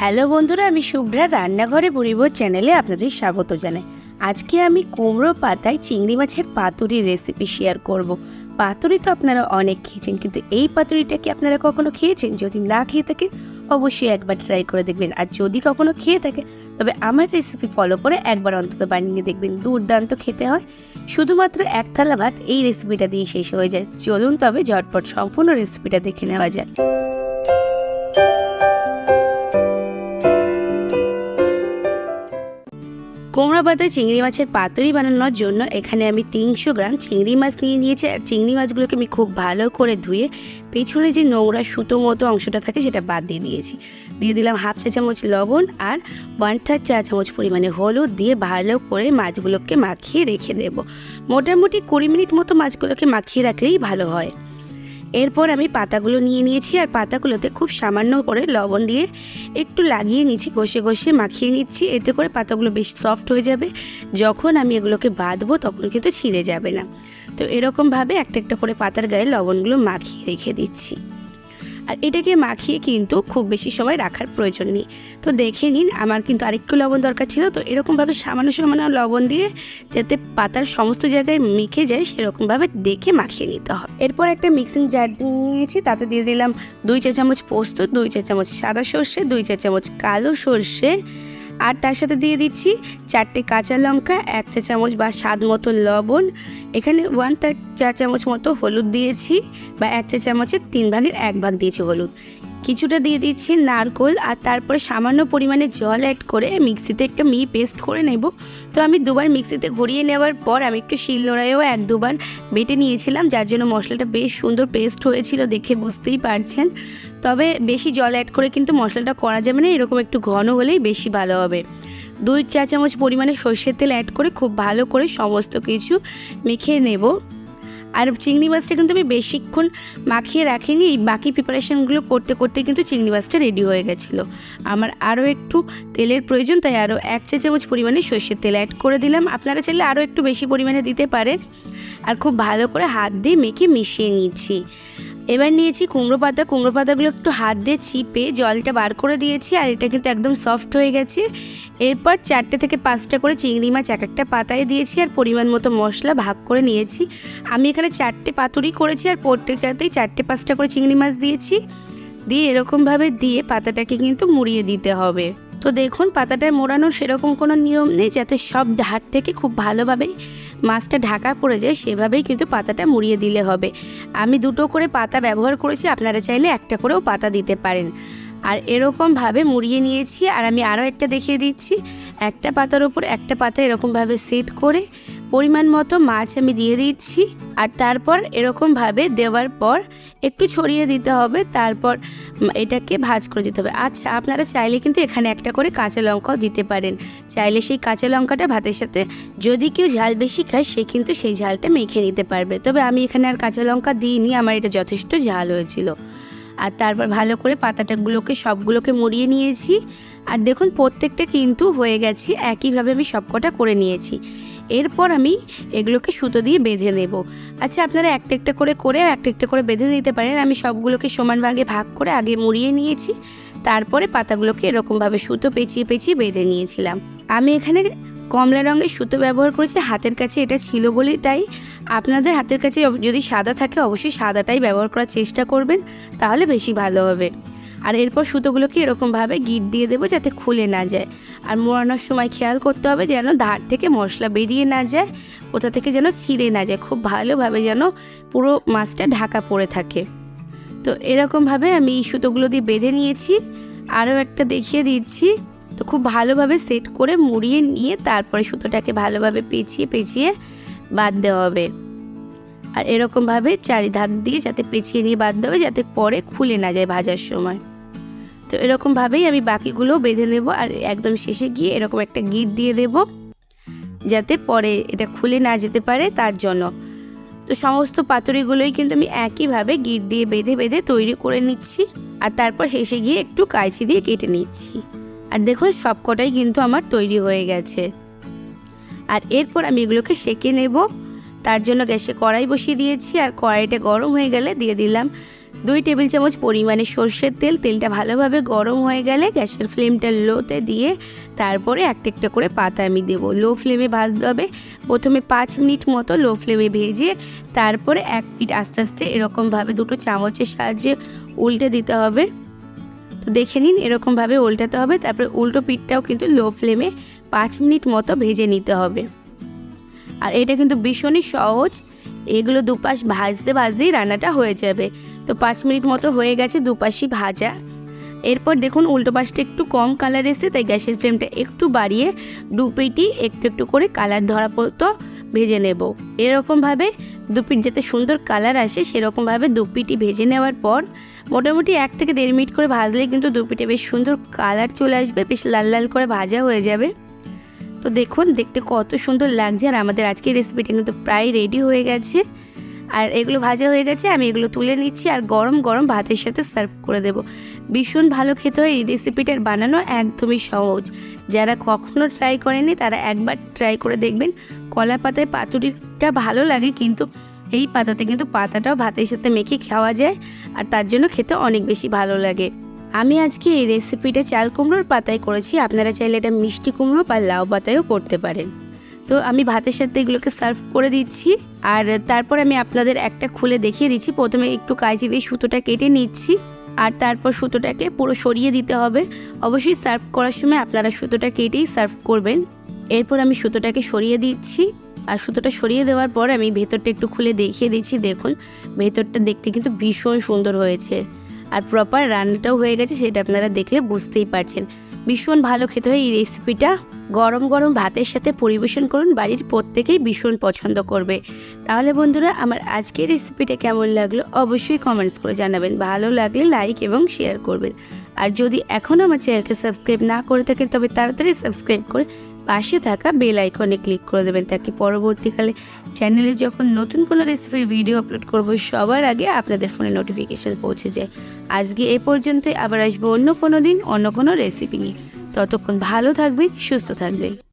Hello বন্ধুরা, আমি শুভ্রা রান্নাঘরে পরিবার চ্যানেলে আপনাদের স্বাগত জানাই। আজকে আমি কুমড়ো পাতায় চিংড়ি মাছের পাতুরির রেসিপি শেয়ার করব। পাতুরি তো আপনারা অনেক খেয়েছেন, কিন্তু এই পাতুরিটা কি আপনারা কখনো খেয়েছেন? যদি না খেয়ে থাকেন, অবশ্যই একবার ট্রাই করে দেখবেন। আর যদি কখনো খেয়ে থাকে তবে আমার রেসিপি ফলো করে একবার অন্তত বানিয়ে দেখবেন। দুর্দান্ত খেতে হয়। শুধুমাত্র এক থালা ভাত, এই রেসিপিটা দিয়ে শেষ হয়ে যায়। চলুন তবে ঝটপট সম্পূর্ণ রেসিপিটা দেখে নেওয়া যায় কুমড়ো পাতায় চিংড়ি মাছের পাতুরি বানানোর জন্য এখানে আমি তিনশো গ্রাম চিংড়ি মাছ নিয়ে নিয়েছি। আর চিংড়ি মাছগুলোকে আমি খুব ভালো করে ধুয়ে পেছনে যে নোংরা সুতো মতো অংশটা থাকে সেটা বাদ দিয়ে দিয়েছি। দিয়ে দিলাম হাফ চা চামচ লবণ আর ওয়ান থার্ড চা চামচ পরিমাণে হলুদ দিয়ে ভালো করে মাছগুলোকে মাখিয়ে রেখে দেবো। মোটামুটি কুড়ি মিনিট মতো মাছগুলোকে মাখিয়ে রাখলেই ভালো হয়। এরপর আমি পাতাগুলো নিয়ে নিয়েছি আর পাতাগুলোতে খুব সামান্য করে লবণ দিয়ে একটু লাগিয়ে নিচ্ছি ঘষে ঘষে মাখিয়ে নিচ্ছি। এতে করে পাতাগুলো বেশ সফট হয়ে যাবে। যখন আমি এগুলোকে বাঁধবো তখন কিন্তু ছিঁড়ে যাবে না। তো এরকমভাবে একটা একটা করে পাতার গায়ে লবণগুলো মাখিয়ে রেখে দিচ্ছি। আর এটাকে মাখিয়ে কিন্তু খুব বেশি সময় রাখার প্রয়োজন নেই। তো দেখে নিন, আমার কিন্তু আরেকটু লবণ দরকার ছিল, তো এরকমভাবে সামান্য সামান্য লবণ দিয়ে যাতে পাতার সমস্ত জায়গায় মেখে যায়, সেরকমভাবে দেখে মাখিয়ে নিতে হবে। এরপর একটা মিক্সিং জার নিয়েছি, তাতে দিয়ে দিলাম দুই চা চামচ পোস্ত, দুই চা চামচ সাদা সর্ষে, দুই চা চামচ কালো সর্ষে আর তার সাথে দিয়ে দিচ্ছি চারটে কাঁচা লঙ্কা, এক চা চামচ বা স্বাদ মতো লবণ। এখানে ওয়ান চা চামচ মতো হলুদ দিয়েছি বা এক চা চামচের তিন ভাগের এক ভাগ দিয়েছি হলুদ। কিছুটা দিয়ে দিচ্ছি নারকোল আর তারপরে সামান্য পরিমাণে জল অ্যাড করে মিক্সিতে একটা মি পেস্ট করে নেব। তো আমি দুবার মিক্সিতে ঘুরিয়ে নেওয়ার পর আমি একটু শিলনোড়ায়ও এক দুবার বেটে নিয়েছিলাম, যার জন্য মশলাটা বেশ সুন্দর পেস্ট হয়েছিল দেখে বুঝতেই পারছেন। তবে বেশি জল অ্যাড করে কিন্তু মশলাটা করা যাবে না, এরকম একটু ঘন হলেই বেশি ভালো হবে। দুই চা চামচ পরিমাণে সর্ষের তেল অ্যাড করে খুব ভালো করে সমস্ত কিছু মেখে নেব। আর চিংড়ি মাছটা কিন্তু আমি বেশিক্ষণ মাখিয়ে রাখিনি, এই বাকি প্রিপারেশনগুলো করতে করতে কিন্তু চিংড়ি মাছটা রেডি হয়ে গেছিল। আমার আরও একটু তেলের প্রয়োজন, তাই আরও এক চা চামচ পরিমাণে সর্ষের তেল অ্যাড করে দিলাম। আপনারা চাইলে আরও একটু বেশি পরিমাণে দিতে পারেন। আর খুব ভালো করে হাত দিয়ে মেখে মিশিয়ে নিচ্ছি। এবার নিয়েছি কুমড়ো পাতা। কুমড়ো পাতাগুলো একটু হাত দিয়ে চিপে জলটা বার করে দিয়েছি আর এটা কিন্তু একদম সফট হয়ে গেছে। এরপর চারটে থেকে পাঁচটা করে চিংড়ি মাছ এক একটা পাতায় দিয়েছি আর পরিমাণ মতো মশলা ভাগ করে নিয়েছি। আমি এখানে চারটে পাতুরি করেছি আর প্রত্যেকটাতেই চারটে পাঁচটা করে চিংড়ি মাছ দিয়েছি। দিয়ে এরকমভাবে দিয়ে পাতাটাকে কিন্তু মুড়িয়ে দিতে হবে। তো দেখুন, পাতাটায় মোড়ানোর সেরকম কোনো নিয়ম নেই, যাতে সব ধার থেকে খুব ভালোভাবে মাছটা ঢাকা পড়ে যায়, সেভাবেই কিন্তু পাতাটা মুড়িয়ে দিলে হবে। আমি দুটো করে পাতা ব্যবহার করেছি, আপনারা চাইলে একটা করেও পাতা দিতে পারেন। আর এরকমভাবে মুড়িয়ে নিয়েছি, আর আমি আরও একটা দেখিয়ে দিচ্ছি। একটা পাতার ওপর একটা পাতা এরকমভাবে সেট করে পরিমাণ মতো মাছ আমি দিয়ে দিচ্ছি আর তারপর এরকমভাবে দেওয়ার পর একটু ছড়িয়ে দিতে হবে, তারপর এটাকে ভাজ করে দিতে হবে। আচ্ছা আপনারা চাইলে কিন্তু এখানে একটা করে কাঁচা লঙ্কাও দিতে পারেন। চাইলে সেই কাঁচা লঙ্কাটা ভাতের সাথে, যদি কেউ ঝাল বেশি খায়, সে কিন্তু সেই ঝালটা মেখে নিতে পারবে। তবে আমি এখানে আর কাঁচা লঙ্কা দিইনি, আমার এটা যথেষ্ট ঝাল হয়েছিল। আর তারপর ভালো করে পাতাটাগুলোকে সবগুলোকে মুড়িয়ে নিয়েছি। আর দেখুন, প্রত্যেকটা কিন্তু হয়ে গেছে, একইভাবে আমি সবকটা করে নিয়েছি। এরপর আমি এগুলোকে সুতো দিয়ে বেঁধে নেব। আচ্ছা আপনারা একটা একটা করে করে একটা একটা করে বেঁধে নিতে পারেন। আমি সবগুলোকে সমান ভাগে ভাগ করে আগে মুড়িয়ে নিয়েছি। তারপরে পাতাগুলোকে এরকমভাবে সুতো পেঁচিয়ে পেঁচিয়ে বেঁধে নিয়েছিলাম। আমি এখানে কমলা রঙের সুতো ব্যবহার করেছি, হাতের কাছে এটা ছিল বলে তাই আপনাদের হাতের কাছে যদি সাদা থাকে অবশ্যই সাদাটাই ব্যবহার করার চেষ্টা করবেন, তাহলে বেশি ভালো হবে। আর এরপর সুতোগুলোকে এরকমভাবে গিট দিয়ে দেবো যাতে খুলে না যায়। আর মোড়ানোর সময় খেয়াল করতে হবে যেন ধার থেকে মশলা বেরিয়ে না যায়, কোথা থেকে যেন ছিঁড়ে না যায়, খুব ভালোভাবে যেন পুরো মাছটা ঢাকা পড়ে থাকে। তো এরকমভাবে আমি এই সুতোগুলো দিয়ে বেঁধে নিয়েছি। আরও একটা দেখিয়ে দিচ্ছি। তো খুব ভালোভাবে সেট করে মুড়িয়ে নিয়ে তারপরে সুতোটাকে ভালোভাবে পেঁচিয়ে পেঁচিয়ে দেওয়া হবে। আর এরকমভাবে চারিধাক দিয়ে যাতে পেঁচিয়ে নিয়ে বাদ দেবে যাতে পরে খুলে না যায় ভাজার সময়। তো এরকমভাবেই আমি বাকিগুলো বেঁধে নেব আর একদম শেষে গিয়ে এরকম একটা গিট দিয়ে দেব, যাতে পরে এটা খুলে না যেতে পারে তার জন্য। তো সমস্ত পাতুরিগুলোই কিন্তু আমি একইভাবে গিট দিয়ে বেঁধে বেঁধে তৈরি করে নিচ্ছি। আর তারপর শেষে গিয়ে একটু কাঁচি দিয়ে কেটে নিচ্ছি। আর দেখুন সবকটাই কিন্তু আমার তৈরি হয়ে গেছে। আর এরপর আমি এগুলোকে সেকে নেব। তার জন্য গ্যাসে কড়াই বসিয়ে দিয়েছি আর কড়াইটা গরম হয়ে গেলে দিয়ে দিলাম দুই টেবিল চামচ পরিমাণে সর্ষের তেল। তেলটা ভালোভাবে গরম হয়ে গেলে গ্যাসের ফ্লেমটা লোতে দিয়ে তারপরে একটা একটা করে পাতা আমি দেবো। লো ফ্লেমে ভাজতে হবে। প্রথমে পাঁচ মিনিট মতো লো ফ্লেমে ভেজে তারপরে এক মিনিট আস্তে আস্তে এরকমভাবে দুটো চামচের সাহায্যে উল্টে দিতে হবে। তো দেখে নিন, এরকমভাবে উল্টাতে হবে। তারপরে উল্টো পিঠটাও কিন্তু লো ফ্লেমে পাঁচ মিনিট মতো ভেজে নিতে হবে। আর এটা কিন্তু ভীষণই সহজ। এগুলো দুপাশ ভাজতে ভাজতেই রান্নাটা হয়ে যাবে। তো পাঁচ মিনিট মতো হয়ে গেছে দুপাশই ভাজা। এরপর দেখুন উল্টো পাশটা একটু কম কালার এসছে, তাই গ্যাসের ফ্লেমটা একটু বাড়িয়ে দু পিটি একটু একটু করে কালার ধরা পর্যন্ত ভেজে নেব। এরকমভাবে দু পিঠ যাতে সুন্দর কালার আসে, সেরকমভাবে দু পিটি ভেজে নেওয়ার পর মোটামুটি এক থেকে দেড় মিনিট করে ভাজলে কিন্তু দু পিঠে বেশ সুন্দর কালার চলে আসবে, বেশ লাল লাল করে ভাজা হয়ে যাবে। তো দেখুন, দেখতে কত সুন্দর লাগছে আর আমাদের আজকের রেসিপিটা কিন্তু প্রায় রেডি হয়ে গেছে। আর এগুলো ভাজা হয়ে গেছে, আমি এগুলো তুলে নিচ্ছি আর গরম গরম ভাতের সাথে সার্ভ করে দেব। ভীষণ ভালো খেতে হয় এই রেসিপিটার বানানো একদমই সহজ। যারা কখনো ট্রাই করেনি তারা একবার ট্রাই করে দেখবেন, কলা পাতায় পাতুরিটা ভালো লাগে, কিন্তু এই পাতাতে কিন্তু পাতাটাও ভাতের সাথে মেখে খাওয়া যায় আর তার জন্য খেতে অনেক বেশি ভালো লাগে। আমি আজকে এই রেসিপিটা চাল কুমড়োর পাতায় করেছি, আপনারা চাইলে এটা মিষ্টি কুমড়ো বা লাউ পাতায়ও করতে পারেন। তো আমি ভাতের সাথে এগুলোকে সার্ভ করে দিচ্ছি। আর তারপর আমি আপনাদের একটা খুলে দেখিয়ে দিচ্ছি। প্রথমে একটু কাঁচি দিয়ে সুতোটা কেটে নিচ্ছি। আর তারপর সুতোটাকে পুরো সরিয়ে দিতে হবে। অবশ্যই সার্ভ করার সময় আপনারা সুতোটা কেটেই সার্ভ করবেন। এরপর আমি সুতোটাকে সরিয়ে দিচ্ছি। আর সুতোটা সরিয়ে দেওয়ার পর আমি ভেতরটা একটু খুলে দেখিয়ে দিচ্ছি। দেখুন, ভেতরটা দেখতে কিন্তু ভীষণ সুন্দর হয়েছে। আর প্রপার রান্নাটাও হয়ে গেছে, সেটা আপনারা দেখলে বুঝতেই পারছেন। ভীষণ ভালো খেতে হয় এই রেসিপিটা গরম গরম ভাতের সাথে পরিবেশন করুন, বাড়ির প্রত্যেকেই ভীষণ পছন্দ করবে। তাহলে বন্ধুরা, আমার আজকের রেসিপিটা কেমন লাগল? অবশ্যই কমেন্টস করে জানাবেন। ভালো লাগলে লাইক এবং শেয়ার করবেন। আর যদি এখনও আমার চ্যানেলকে সাবস্ক্রাইব না করে থাকেন, তবে তাড়াতাড়ি সাবস্ক্রাইব করে পাশে থাকা বেল আইকনে ক্লিক করে দেবেন, তাকে পরবর্তীকালে চ্যানেলে যখন নতুন কোনো রেসিপির ভিডিও আপলোড করব, সবার আগে আপনাদের ফোনে নোটিফিকেশান পৌঁছে যায়। আজকে এ পর্যন্তই, আবার আসব অন্য কোনো দিন, অন্য কোনো রেসিপি নিয়ে। ততক্ষণ ভালো থাকবে সুস্থ থাকবেন।